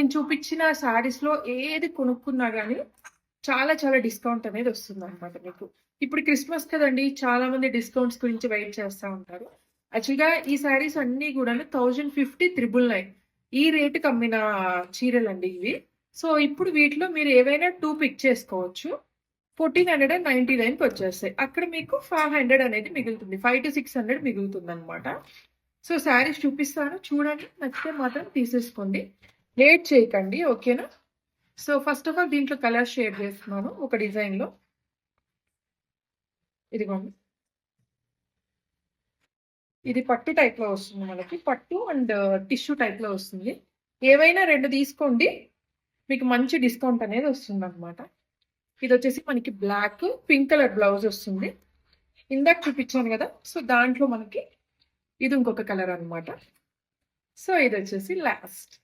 నేను చూపించిన శారీస్లో ఏది కొనుక్కున్నా కానీ చాలా చాలా డిస్కౌంట్ అనేది వస్తుంది అనమాట మీకు. ఇప్పుడు క్రిస్మస్ కదండి చాలా మంది డిస్కౌంట్స్ గురించి వెయిట్ చేస్తూ ఉంటారు. యాక్చువల్గా ఈ శారీస్ అన్నీ కూడా థౌజండ్ ఫిఫ్టీ త్రిబుల్ నైన్ ఈ రేటుకి అమ్మిన చీరలు అండి ఇవి. సో ఇప్పుడు వీటిలో మీరు ఏవైనా టూ పిక్ చేసుకోవచ్చు. ఫోర్టీన్ హండ్రెడ్ అండ్ నైన్టీ నైన్కి వచ్చేస్తాయి. అక్కడ మీకు ఫైవ్ హండ్రెడ్ అనేది మిగులుతుంది. ఫైవ్ టు సిక్స్ హండ్రెడ్ మిగులుతుంది అనమాట సో శారీస్ చూపిస్తాను. చూడండి. నచ్చితే మాత్రం తీసేసుకోండి. లేట్ చేయకండి ఓకేనా సో ఫస్ట్ ఆఫ్ ఆల్ దీంట్లో కలర్ షేర్ చేస్తున్నాను ఒక డిజైన్లో ఇదిగోండి. ఇది పట్టు టైప్లో వస్తుంది మనకి పట్టు అండ్ టిష్యూ టైప్లో వస్తుంది. ఏవైనా రెండు తీసుకోండి మీకు మంచి డిస్కౌంట్ అనేది వస్తుంది అనమాట ఇది వచ్చేసి మనకి బ్లాక్ పింక్ కలర్ బ్లౌజ్ వస్తుంది. ఇందాక చూపించాను కదా సో దాంట్లో మనకి ఇది ఇంకొక కలర్ అనమాట సో ఇది వచ్చేసి లాస్ట్